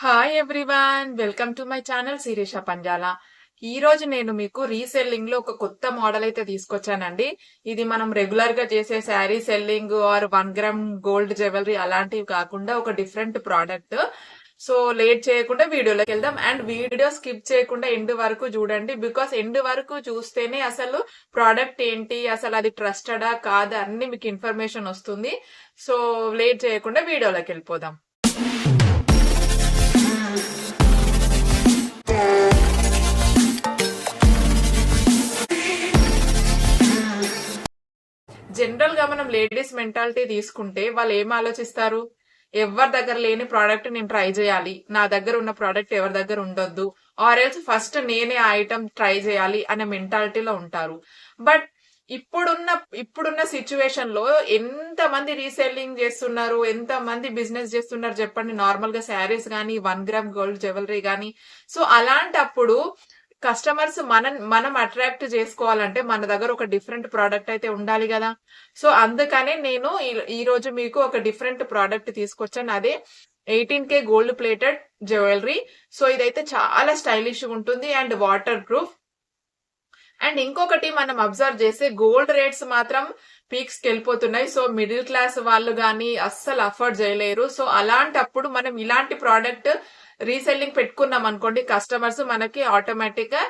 Hi everyone welcome to my channel Shirisha Panjala ఈ రోజు నేను మీకు రీసెల్లింగ్లో ఒక కొత్త మోడల్ అయితే తీసుకొచ్చానండి. ఇది మనం రెగ్యులర్గా చేసే sari selling or one gram gold jewellery అలాంటివి కాకుండా ఒక డిఫరెంట్ ప్రోడక్ట్ సో లేట్ చేయకుండా వీడియోలోకి వెళ్దాం. అండ్ వీడియో స్కిప్ చేయకుండా ఎండ్ వరకు చూడండి. బికాస్ ఎండ్ వరకు చూస్తేనే అసలు ప్రోడక్ట్ ఏంటి అసలు అది ట్రస్టడా కాదా అన్ని మీకు ఇన్ఫర్మేషన్ వస్తుంది. సో లేట్ చేయకుండా వీడియోలోకి వెళ్ళిపోదాం. జనరల్గా మనం లేడీస్ మెంటాలిటీ తీసుకుంటే వాళ్ళు ఏం ఆలోచిస్తారు? ఎవరి దగ్గర లేని ప్రోడక్ట్ నేను ట్రై చేయాలి. నా దగ్గర ఉన్న ప్రోడక్ట్ ఎవరి దగ్గర ఉండొద్దు. ఆర్ ఎల్స్ ఫస్ట్ నేనే ఆ ఐటమ్ ట్రై చేయాలి అనే మెంటాలిటీలో ఉంటారు. బట్ ఇప్పుడున్న ఇప్పుడున్న సిచ్యువేషన్లో ఎంత మంది రీసెల్లింగ్ చేస్తున్నారు ఎంత మంది బిజినెస్ చేస్తున్నారు చెప్పండి. నార్మల్గా శారీస్ కానీ వన్ గ్రామ్ గోల్డ్ జ్యువెలరీ కానీ సో అలాంటప్పుడు కస్టమర్స్ మనం మనం అట్రాక్ట్ చేసుకోవాలంటే మన దగ్గర ఒక డిఫరెంట్ ప్రోడక్ట్ అయితే ఉండాలి కదా. సో అందుకనే నేను ఈ- ఈ రోజు మీకు ఒక డిఫరెంట్ ప్రోడక్ట్ తీసుకొచ్చాను. అదే eighteen K gold plated jewellery so ఇదైతే చాలా స్టైలిష్ ఉంటుంది. అండ్ వాటర్ ప్రూఫ్ అండ్ ఇంకొకటి మనం అబ్జర్వ్ చేస్తే గోల్డ్ రేట్స్ మాత్రం పీక్స్కి వెళ్ళిపోతున్నాయి సో మిడిల్ క్లాస్ వాళ్ళు కానీ అస్సలు అఫోర్డ్ చేయలేరు. సో అలాంటప్పుడు మనం ఇలాంటి ప్రోడక్ట్ రీసెల్లింగ్ పెట్టుకున్నాం అనుకోండి కస్టమర్స్ మనకి ఆటోమేటిక్గా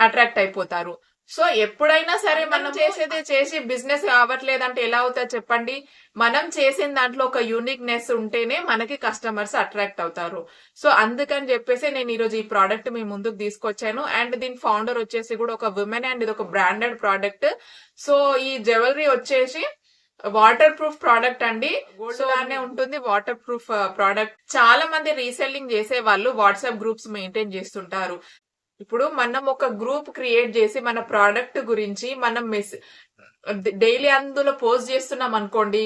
అట్రాక్ట్ అయిపోతారు. సో ఎప్పుడైనా సరే మనం చేసేది చేసి బిజినెస్ కావట్లేదంటే ఎలా అవుతుంది చెప్పండి? మనం చేసిన దాంట్లో ఒక యూనిక్నెస్ ఉంటేనే మనకి కస్టమర్స్ అట్రాక్ట్ అవుతారు. సో అందుకని చెప్పేసి నేను ఈరోజు ఈ ప్రోడక్ట్ మీ ముందుకు తీసుకొచ్చాను. అండ్ దీని ఫౌండర్ వచ్చేసి కూడా ఒక ఉమెన్ అండ్ ఇది ఒక బ్రాండెడ్ ప్రోడక్ట్ సో ఈ జ్యువెలరీ వచ్చేసి వాటర్ ప్రూఫ్ ప్రోడక్ట్ అండి లానే ఉంటుంది వాటర్ ప్రూఫ్ ప్రోడక్ట్ చాలా మంది రీసెల్లింగ్ చేసే వాళ్ళు వాట్సాప్ గ్రూప్స్ మెయింటైన్ చేస్తుంటారు. ఇప్పుడు మనం ఒక గ్రూప్ క్రియేట్ చేసి మన ప్రోడక్ట్ గురించి మనం మెస్ డైలీ అందులో పోస్ట్ చేస్తున్నాం అనుకోండి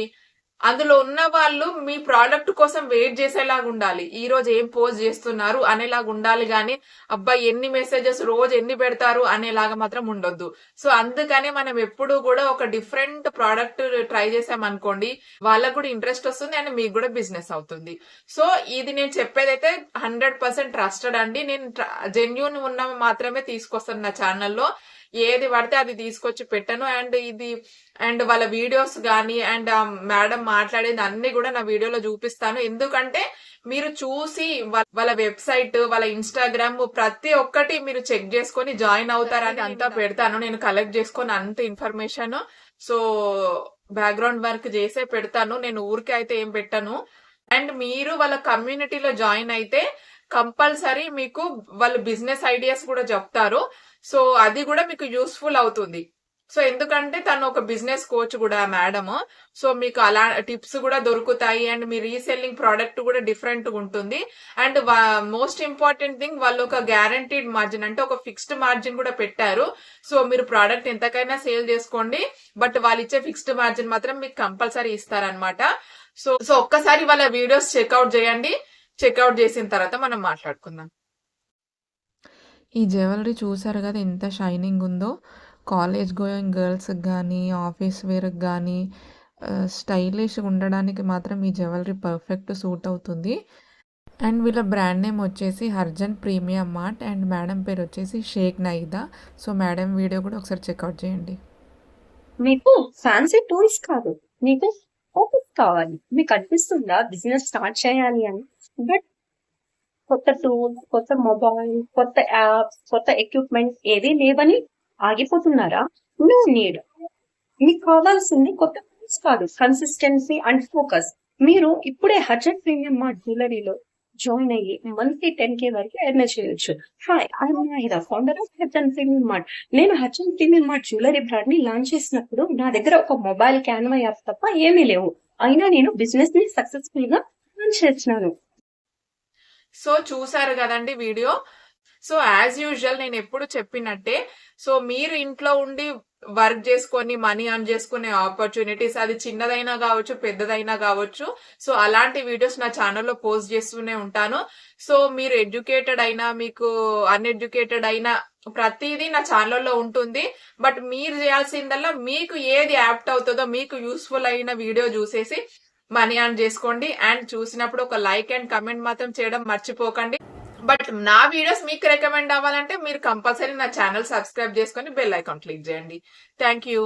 అందులో ఉన్న వాళ్ళు మీ ప్రోడక్ట్ కోసం వెయిట్ చేసేలాగా ఉండాలి. ఈ రోజు ఏం పోస్ట్ చేస్తున్నారు అనేలాగా ఉండాలి కానీ అబ్బాయి ఎన్ని మెసేజెస్ రోజు ఎన్ని పెడతారు అనేలాగా మాత్రం ఉండొద్దు. సో అందుకనే మనం ఎప్పుడు కూడా ఒక డిఫరెంట్ ప్రోడక్ట్ ట్రై చేసామనుకోండి వాళ్ళకు కూడా ఇంట్రెస్ట్ వస్తుంది అండ్ మీకు కూడా బిజినెస్ అవుతుంది. సో ఇది నేను చెప్పేదైతే హండ్రెడ్ పర్సెంట్ ట్రస్టెడ్ అండి. నేను జెన్యున్ ఉన్న మాత్రమే తీసుకొస్తాను నా ఛానల్లో ఏది పడితే అది తీసుకొచ్చి పెట్టాను. అండ్ ఇది అండ్ వాళ్ళ వీడియోస్ కానీ అండ్ మేడం మాట్లాడేది అన్ని కూడా నా వీడియోలో చూపిస్తాను. ఎందుకంటే మీరు చూసి వాళ్ళ వెబ్సైట్ వాళ్ళ ఇన్స్టాగ్రామ్ ప్రతి ఒక్కటి మీరు చెక్ చేసుకొని జాయిన్ అవుతారని అంతా పెడతాను. నేను కలెక్ట్ చేసుకొని అంత ఇన్ఫర్మేషన్. సో బ్యాక్గ్రౌండ్ వర్క్ చేసే పెడతాను. నేను ఊరికే అయితే ఏం పెట్టాను. అండ్ మీరు వాళ్ళ కమ్యూనిటీలో జాయిన్ అయితే కంపల్సరీ మీకు వాళ్ళు బిజినెస్ ఐడియాస్ కూడా చెప్తారు. సో అది కూడా మీకు యూస్ఫుల్ అవుతుంది. సో ఎందుకంటే తను ఒక బిజినెస్ కోచ్ కూడా మేడమ్ సో మీకు అలా టిప్స్ కూడా దొరుకుతాయి అండ్ మీ రీసెల్లింగ్ ప్రోడక్ట్ కూడా డిఫరెంట్ ఉంటుంది. అండ్ మోస్ట్ ఇంపార్టెంట్ థింగ్ వాళ్ళు ఒక గ్యారంటీడ్ మార్జిన్ అంటే ఒక ఫిక్స్డ్ మార్జిన్ కూడా పెట్టారు. సో మీరు ప్రోడక్ట్ ఎంతకైనా సేల్ చేసుకోండి. బట్ వాళ్ళు ఇచ్చే ఫిక్స్డ్ మార్జిన్ మాత్రం మీకు కంపల్సరీ ఇస్తారనమాట సో సో ఒక్కసారి వాళ్ళ వీడియోస్ చెక్అవుట్ చేయండి. చెక్అవుట్ చేసిన తర్వాత మనం మాట్లాడుకుందాం. ఈ జ్యువెలరీ చూసారు కదా ఎంత షైనింగ్ ఉందో? కాలేజ్ గోయింగ్ గర్ల్స్కి కానీ ఆఫీస్ వేర్కి కానీ స్టైలిష్గా ఉండడానికి మాత్రం ఈ జ్యువెలరీ పర్ఫెక్ట్ సూట్ అవుతుంది. అండ్ వీళ్ళ బ్రాండ్ నేమ్ వచ్చేసి హర్జన్ ప్రీమియం మార్ట్ అండ్ మేడం పేరు వచ్చేసి Shaikh Naida. So madam video కూడా ఒకసారి చెక్అవుట్ చేయండి. మీకు ఫ్యాన్సీ టూల్స్ కాదు మీకు ఫోకస్ కావాలి. మీకు అనిపిస్తుందా బిజినెస్ స్టార్ట్ చేయాలి అని? బట్ కొత్త టూల్స్ కొత్త మొబైల్ కొత్త యాప్స్ కొత్త ఎక్విప్మెంట్ ఏవి లేవని ఆగిపోతున్నారా? నో నీడ్ మీకు కావాల్సింది కొత్త టూల్స్ కాదు కన్సిస్టెన్సీ అండ్ ఫోకస్ మీరు ఇప్పుడే హజర్ ప్రీమియం మార్ట్ జ్యువెలరీలో జాయిన్ అయ్యి మంత్లీ టెన్ కే వరకు ఎర్న్ చేయొచ్చు. Hi I Nahida founder of హజన్ premium mart. నేను హజన్ ప్రీమియం మార్ట్ జ్యువెలరీ బ్రాండ్ని లాంచ్ చేసినప్పుడు నా దగ్గర ఒక మొబైల్ క్యాన్వా యాప్ తప్ప ఏమీ లేవు. అయినా నేను బిజినెస్ని సక్సెస్ఫుల్గా లాంచ్ చేసినాను సో చూసారు కదండి వీడియో. సో యాజ్ యూజువల్ నేను ఎప్పుడు చెప్పినట్టే సో మీరు ఇంట్లో ఉండి వర్క్ చేసుకొని మనీ అర్న్ చేసుకునే ఆపర్చునిటీస్ అది చిన్నదైనా కావచ్చు పెద్దదైనా కావచ్చు సో అలాంటి వీడియోస్ నా ఛానల్లో పోస్ట్ చేస్తూనే ఉంటాను. సో మీరు ఎడ్యుకేటెడ్ అయినా మీకు అన్ఎడ్యుకేటెడ్ అయినా ప్రతిదీ నా ఛానల్లో ఉంటుంది. బట్ మీరు చేయాల్సిందల్లా మీకు ఏది యాప్ట్ అవుతుందో మీకు యూస్ఫుల్ అయిన వీడియో చూసేసి మనీ అర్న్ చేసుకోండి అండ్ చూసినప్పుడు ఒక లైక్ అండ్ కమెంట్ మాత్రం చేయడం మర్చిపోకండి. బట్ నా వీడియోస్ మీకు రికమెండ్ అవ్వాలంటే మీరు కంపల్సరీ నా ఛానల్ సబ్స్క్రైబ్ చేసుకొని బెల్ ఐకాన్ క్లిక్ చేయండి. Thank you.